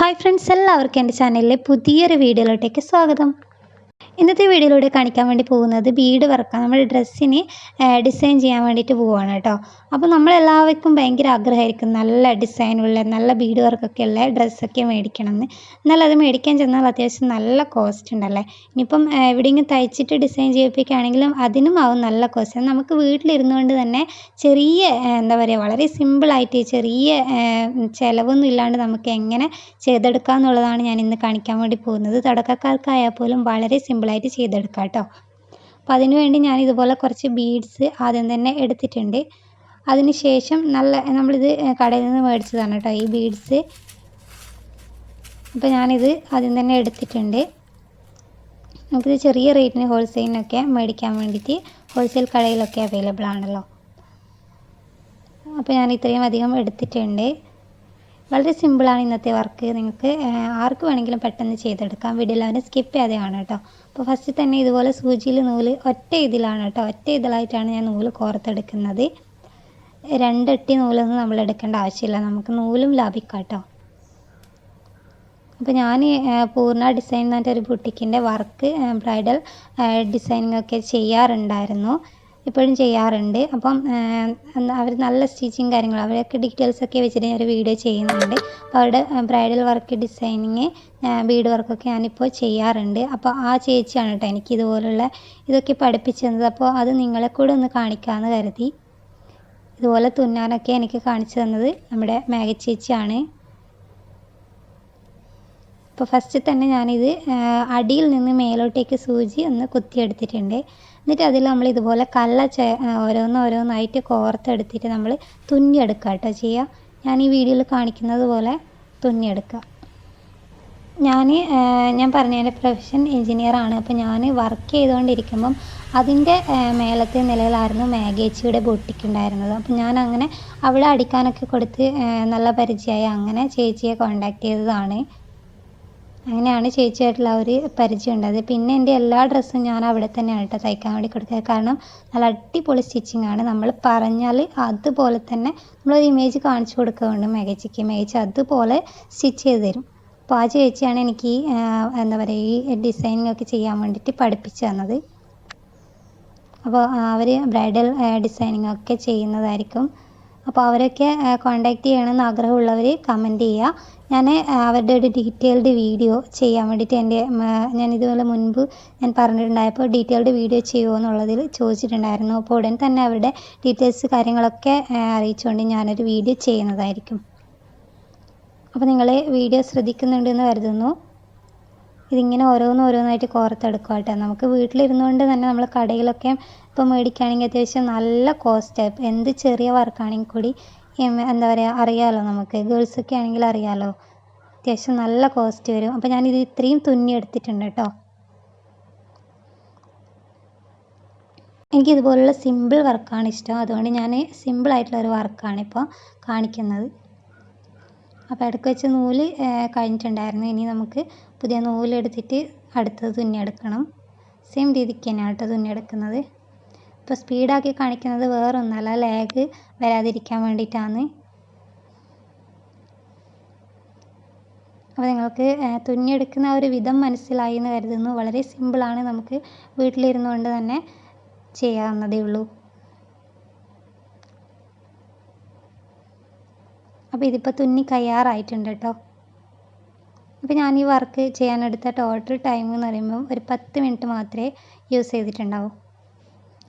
Hi friends എല്ലാവർക്കും എന്റെ ചാനലിലെ പുതിയൊരു വീഡിയോയിലോട്ടേക്ക് സ്വാഗതം. ഇന്നത്തെ വീഡിയോയിലൂടെ കാണിക്കാൻ വേണ്ടി പോകുന്നത് ബീഡ് വർക്കാണ് നമ്മൾ ഡ്രസ്സിന് ഡിസൈൻ ചെയ്യാൻ വേണ്ടിയിട്ട് പോവുകയാണ് കേട്ടോ. അപ്പോൾ നമ്മളെല്ലാവർക്കും ഭയങ്കര ആഗ്രഹമായിരിക്കും നല്ല ഡിസൈനുള്ള നല്ല ബീഡ് വർക്കൊക്കെ ഉള്ള ഡ്രസ്സൊക്കെ മേടിക്കണം എന്ന് എന്നാൽ അത് മേടിക്കാൻ ചെന്നാൽ അത്യാവശ്യം നല്ല കോസ്റ്റ് ഉണ്ടല്ലേ? ഇനിയിപ്പം എവിടെയെങ്കിലും തയ്ച്ചിട്ട് ഡിസൈൻ ചെയ്യിപ്പിക്കുകയാണെങ്കിലും അതിനും ആവും നല്ല കോസ്റ്റ്. നമുക്ക് വീട്ടിലിരുന്നു കൊണ്ട് തന്നെ ചെറിയ എന്താ പറയുക വളരെ സിമ്പിളായിട്ട് ചെറിയ ചിലവൊന്നും ഇല്ലാണ്ട് നമുക്ക് എങ്ങനെ ചെയ്തെടുക്കാം എന്നുള്ളതാണ് ഞാൻ ഇന്ന് കാണിക്കാൻ വേണ്ടി പോകുന്നത്. തുടക്കക്കാർക്കായാൽ പോലും വളരെ സിമ്പിളായിട്ട് ചെയ്തെടുക്കാം കേട്ടോ. അപ്പോൾ അതിന് വേണ്ടി ഞാൻ ഇതുപോലെ കുറച്ച് ബീഡ്സ് ആദ്യം തന്നെ എടുത്തിട്ടുണ്ട്. അതിന് ശേഷം നല്ല നമ്മളിത് കടയിൽ നിന്ന് മേടിച്ചതാണ് കേട്ടോ ഈ ബീഡ്സ് അപ്പോൾ ഞാനിത് ആദ്യം തന്നെ എടുത്തിട്ടുണ്ട്. നമുക്കിത് ചെറിയ റേറ്റിന് ഹോൾസെയിലിനൊക്കെ മേടിക്കാൻ വേണ്ടിയിട്ട് ഹോൾസെയിൽ കടയിലൊക്കെ അവൈലബിൾ ആണല്ലോ. അപ്പോൾ ഞാൻ ഇത്രയും അധികം എടുത്തിട്ടുണ്ട്. വളരെ സിമ്പിളാണ് ഇന്നത്തെ വർക്ക് നിങ്ങൾക്ക് ആർക്ക് വേണമെങ്കിലും പെട്ടെന്ന് ചെയ്തെടുക്കാം. വീഡിയോ എല്ലാവരും സ്കിപ്പ് ചെയ്യാതെ കാണാം കേട്ടോ. അപ്പോൾ ഫസ്റ്റ് തന്നെ ഇതുപോലെ സൂചിയിൽ നൂൽ ഒറ്റ ഇതിലാണ് കേട്ടോ. ഒറ്റ ഇതിലായിട്ടാണ് ഞാൻ നൂൽ കോർത്തെടുക്കുന്നത്. രണ്ടെട്ടി നൂലൊന്നും നമ്മൾ എടുക്കേണ്ട ആവശ്യമില്ല. നമുക്ക് നൂലും ലാഭിക്കാം കേട്ടോ. അപ്പോൾ ഞാൻ പൂർണ ഡിസൈൻ എന്ന് പറഞ്ഞിട്ട് ഒരു ബുട്ടിക്കിന്റെ വർക്ക് ബ്രൈഡൽ ഡിസൈനിങ് ഒക്കെ ചെയ്യാറുണ്ടായിരുന്നു. ഇപ്പോഴും ചെയ്യാറുണ്ട്. അപ്പം അവർ നല്ല സ്റ്റിച്ചിങ് കാര്യങ്ങൾ അവരൊക്കെ ഡീറ്റെയിൽസ് ഒക്കെ വെച്ചിട്ട് ഞാൻ ഒരു വീഡിയോ ചെയ്യുന്നുണ്ട്. അപ്പോൾ അവരുടെ ബ്രൈഡൽ വർക്ക് ഡിസൈനിങ് ബീഡ് വർക്കൊക്കെ ഞാനിപ്പോൾ ചെയ്യാറുണ്ട്. അപ്പോൾ ആ ചേച്ചിയാണ് കേട്ടോ എനിക്ക് ഇതുപോലുള്ള ഇതൊക്കെ പഠിപ്പിച്ചു തന്നത് അപ്പോൾ അത് നിങ്ങളെ കൂടെ ഒന്ന് കാണിക്കാമെന്ന് കരുതി. ഇതുപോലെ തുന്നാനൊക്കെ എനിക്ക് കാണിച്ചു തന്നത് നമ്മുടെ മാഗ ചേച്ചിയാണ്. അപ്പോൾ ഫസ്റ്റ് തന്നെ ഞാനിത് അടിയിൽ നിന്ന് മേലോട്ടേക്ക് സൂചി ഒന്ന് കുത്തിയെടുത്തിട്ടുണ്ട്. എന്നിട്ട് അതിൽ നമ്മൾ ഇതുപോലെ കല്ല ചെ ആ, ഓരോന്ന് ഓരോന്നായിട്ട് കോർത്തെടുത്തിട്ട് നമ്മൾ തുന്നിയെടുക്കുക കേട്ടോ ചെയ്യുക. ഞാൻ ഈ വീഡിയോയിൽ കാണിക്കുന്നത് പോലെ തുന്നിയെടുക്കുക. ഞാൻ ഞാൻ പറഞ്ഞ എന്റെ പ്രൊഫഷൻ എഞ്ചിനീയറാണ് അപ്പോൾ ഞാൻ വർക്ക് ചെയ്തുകൊണ്ടിരിക്കുമ്പം അതിന്റെ മേലത്തെ നിലയിലായിരുന്നു മാഗേച്ചിയുടെ ബൊട്ടിക്ക് ഉണ്ടായിരുന്നത്. അപ്പോൾ ഞാൻ അങ്ങനെ അവിടെ അടിക്കാനൊക്കെ കൊടുത്ത് നല്ല പരിചയമായി അങ്ങനെ ചേച്ചിയെ കോണ്ടാക്ട് ചെയ്തതാണ്. അങ്ങനെയാണ് ചേച്ചിയായിട്ടുള്ള ഒരു പരിചയം ഉണ്ടായത് പിന്നെ എന്റെ എല്ലാ ഡ്രസ്സും ഞാൻ അവിടെ തന്നെയാണ് കേട്ടോ തയ്ക്കാൻ വേണ്ടി കൊടുക്കുക കാരണം നല്ല അടിപൊളി സ്റ്റിച്ചിങ് ആണ്. നമ്മൾ പറഞ്ഞാൽ അതുപോലെ തന്നെ നമ്മളൊരു ഇമേജ് കാണിച്ചു കൊടുക്കുന്നുണ്ട് മേഘച്ചിക്ക് മേഘച്ച് അതുപോലെ സ്റ്റിച്ച് ചെയ്ത് തരും. അപ്പോൾ ആ ചേച്ചിയാണ് എനിക്ക് എന്താ പറയുക ഈ ഡിസൈനിങ് ഒക്കെ ചെയ്യാൻ വേണ്ടിയിട്ട് പഠിപ്പിച്ചു തന്നത്. അപ്പോൾ അവർ ബ്രൈഡൽ ഡിസൈനിങ് ഒക്കെ ചെയ്യുന്നതായിരിക്കും. അപ്പോൾ അവരൊക്കെ കോണ്ടാക്ട് ചെയ്യണമെന്ന് ആഗ്രഹമുള്ളവർ കമന്റ് ചെയ്യുക. ഞാൻ അവരുടെ ഒരു ഡീറ്റെയിൽഡ് വീഡിയോ ചെയ്യാൻ വേണ്ടിയിട്ട് എന്റെ ഞാൻ ഇതുപോലെ മുൻപ് ഞാൻ പറഞ്ഞിട്ടുണ്ടായപ്പോൾ ഡീറ്റെയിൽഡ് വീഡിയോ ചെയ്യുമോ എന്നുള്ളതിൽ ചോദിച്ചിട്ടുണ്ടായിരുന്നു. അപ്പോൾ ഉടൻ തന്നെ അവരുടെ ഡീറ്റെയിൽസ് കാര്യങ്ങളൊക്കെ അറിയിച്ചുകൊണ്ട് ഞാനൊരു വീഡിയോ ചെയ്യുന്നതായിരിക്കും. അപ്പോൾ നിങ്ങൾ വീഡിയോ ശ്രദ്ധിക്കുന്നുണ്ടെന്ന് കരുതുന്നു. ഇതിങ്ങനെ ഓരോന്ന് ഓരോന്നായിട്ട് കോർത്തെടുക്കുക കേട്ടോ നമുക്ക് വീട്ടിലിരുന്നുകൊണ്ട് തന്നെ നമ്മൾ കടയിലൊക്കെ ഇപ്പോൾ മേടിക്കുകയാണെങ്കിൽ അത്യാവശ്യം നല്ല കോസ്റ്റായി എന്ത് ചെറിയ വർക്കാണെങ്കിൽ കൂടി എന്താ പറയുക അറിയാമല്ലോ നമുക്ക്. ഗേൾസൊക്കെ ആണെങ്കിൽ അറിയാമല്ലോ അത്യാവശ്യം നല്ല കോസ്റ്റ് വരും. അപ്പോൾ ഞാനിത് ഇത്രയും തുന്നി എടുത്തിട്ടുണ്ട് കേട്ടോ. എനിക്ക് ഇതുപോലുള്ള സിമ്പിൾ വർക്കാണ് ഇഷ്ടം. അതുകൊണ്ട് ഞാൻ സിമ്പിൾ ആയിട്ടുള്ള ഒരു വർക്കാണ് ഇപ്പോൾ കാണിക്കുന്നത്. അപ്പോൾ ഇടയ്ക്ക് വെച്ച് നൂൽ കഴിഞ്ഞിട്ടുണ്ടായിരുന്നു. ഇനി നമുക്ക് പുതിയ നൂലെടുത്തിട്ട് അടുത്തത് തുന്നിയെടുക്കണം. സെയിം രീതിക്ക് തന്നെയാണ് കേട്ടോ തുന്നിയെടുക്കുന്നത്. ഇപ്പോൾ സ്പീഡാക്കി കാണിക്കുന്നത് വേറൊന്നല്ല. ലാഗ് വരാതിരിക്കാൻ വേണ്ടിയിട്ടാണ്. അപ്പോൾ നിങ്ങൾക്ക് തുന്നിയെടുക്കുന്ന ഒരു വിധം മനസ്സിലായി എന്ന് കരുതുന്നു. വളരെ സിമ്പിളാണ് നമുക്ക് വീട്ടിലിരുന്നു കൊണ്ട് തന്നെ ചെയ്യാവുന്നതേ ഉള്ളൂ. അപ്പോൾ ഇതിപ്പോൾ തുന്നി കയ്യാറായിട്ടുണ്ട് കേട്ടോ അപ്പോൾ ഞാൻ ഈ വർക്ക് ചെയ്യാനെടുത്ത ടോട്ടൽ ടൈം എന്ന് പറയുമ്പോൾ ഒരു പത്ത് മിനിറ്റ് മാത്രമേ യൂസ് ചെയ്തിട്ടുണ്ടാവൂ.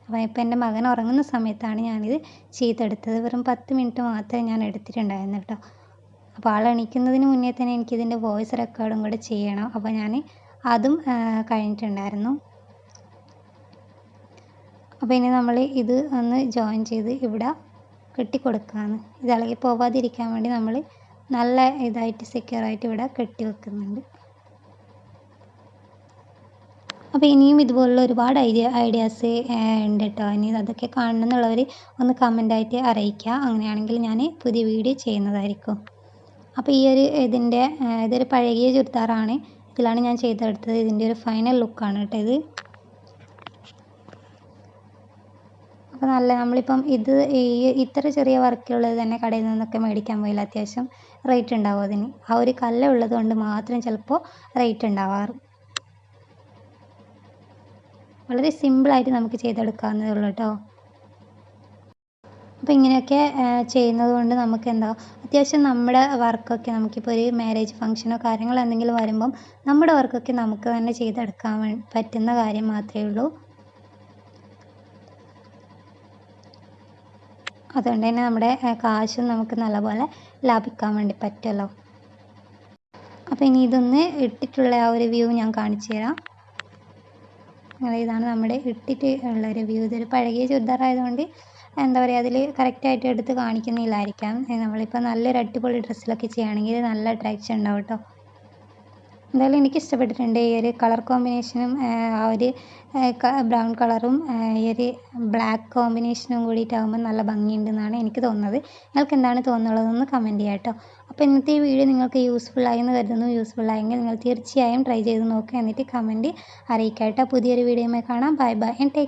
അപ്പോൾ ഇപ്പോൾ എന്റെ മകൻ ഉറങ്ങുന്ന സമയത്താണ് ഞാനിത് ചെയ്തെടുത്തത്. വെറും പത്ത് മിനിറ്റ് മാത്രമേ ഞാൻ എടുത്തിട്ടുണ്ടായിരുന്നു കേട്ടോ. അപ്പോൾ ആൾ എണീക്കുന്നതിന് മുന്നേ തന്നെ എനിക്കിതിന്റെ വോയിസ് റെക്കോർഡും കൂടെ ചെയ്യണം. അപ്പോൾ ഞാൻ അതും കഴിഞ്ഞിട്ടുണ്ടായിരുന്നു. അപ്പോൾ ഇനി നമ്മൾ ഇത് ഒന്ന് ജോയിൻ ചെയ്ത് ഇവിടെ കെട്ടിക്കൊടുക്കുകയാണ് ഇത് ഇളകി പോവാതിരിക്കാൻ വേണ്ടി നമ്മൾ നല്ല ഇതായിട്ട് സെക്യൂർ ആയിട്ട് ഇവിടെ കെട്ടി വെക്കുന്നുണ്ട്. അപ്പോൾ ഇനിയും ഇതുപോലുള്ള ഒരുപാട് ഐഡിയ ഐഡിയാസ് ഉണ്ട് കേട്ടോ ഇനി അതൊക്കെ കാണണം എന്നുള്ളവർ ഒന്ന് കമന്റായിട്ട് അറിയിക്കുക. അങ്ങനെയാണെങ്കിൽ ഞാൻ പുതിയ വീഡിയോ ചെയ്യുന്നതായിരിക്കും. അപ്പോൾ ഈ ഒരു ഇതിന്റെ ഇതൊരു പഴകിയ ചുരിദാറാണ്. ഇതിലാണ് ഞാൻ ചെയ്തെടുത്തത്. ഇതിന്റെ ഒരു ഫൈനൽ ലുക്കാണ് കേട്ടോ ഇത്. അപ്പോൾ നല്ല നമ്മളിപ്പം ഇത് ഈ ഇത്ര ചെറിയ വർക്കുള്ളത് തന്നെ കടയിൽ നിന്നൊക്കെ മേടിക്കാൻ പോയാൽ അത്യാവശ്യം റേറ്റ് ഉണ്ടാവും അതിന്. ആ ഒരു കല്ല് ഉള്ളത് കൊണ്ട് മാത്രം ചിലപ്പോൾ റേറ്റ് ഉണ്ടാവാറ്. വളരെ സിമ്പിളായിട്ട് നമുക്ക് ചെയ്തെടുക്കാവുന്നതേ ഉള്ളൂ കേട്ടോ അപ്പോൾ ഇങ്ങനെയൊക്കെ ചെയ്യുന്നത് കൊണ്ട് നമുക്ക് എന്താ അത്യാവശ്യം നമ്മുടെ വർക്കൊക്കെ നമുക്കിപ്പോൾ ഒരു മാരേജ് ഫംഗ്ഷനോ കാര്യങ്ങളോ എന്തെങ്കിലും വരുമ്പം നമ്മുടെ വർക്കൊക്കെ നമുക്ക് തന്നെ ചെയ്തെടുക്കാൻ പറ്റുന്ന കാര്യം മാത്രമേ ഉള്ളൂ. അതുകൊണ്ട് തന്നെ നമ്മുടെ കാശും നമുക്ക് നല്ലപോലെ ലാഭിക്കാൻ വേണ്ടി പറ്റുമല്ലോ. അപ്പോൾ ഇനി ഇതൊന്ന് ഇട്ടിട്ടുള്ള ആ ഒരു വ്യൂ ഞാൻ കാണിച്ചു തരാം. ഇതാണ് നമ്മുടെ ഇട്ടിട്ട് ഉള്ള ഒരു വ്യൂ. ഇതൊരു പഴകിയ ചുരിദാർ ആയതുകൊണ്ട് എന്താ പറയുക അതിൽ കറക്റ്റായിട്ട് എടുത്ത് കാണിക്കുന്നില്ലായിരിക്കാം. നമ്മളിപ്പോൾ നല്ലൊരു അടിപൊളി ഡ്രസ്സിലൊക്കെ ചെയ്യുകയാണെങ്കിൽ നല്ല അട്രാക്ഷൻ ഉണ്ടാവും കേട്ടോ. എന്തായാലും എനിക്ക് ഇഷ്ടപ്പെട്ടിട്ടുണ്ട് ഈ ഒരു കളർ കോമ്പിനേഷനും ആ ഒരു ബ്രൗൺ കളറും ഈ ഒരു ബ്ലാക്ക് കോമ്പിനേഷനും കൂടിയിട്ടാകുമ്പോൾ നല്ല ഭംഗിയുണ്ടെന്നാണ് എനിക്ക് തോന്നുന്നത്. നിങ്ങൾക്ക് എന്താണ് തോന്നുന്നുള്ളതെന്ന് കമന്റ് ചെയ്യാം കേട്ടോ. അപ്പോൾ ഇന്നത്തെ ഈ വീഡിയോ നിങ്ങൾക്ക് യൂസ്ഫുൾ ആയെന്ന് കരുതുന്നു. യൂസ്ഫുൾ ആയെങ്കിൽ നിങ്ങൾ തീർച്ചയായും ട്രൈ ചെയ്ത് നോക്കുക. എന്നിട്ട് കമന്റ് അറിയിക്കാം കേട്ടോ. പുതിയൊരു വീഡിയോയുമായി കാണാം. Bye bye and take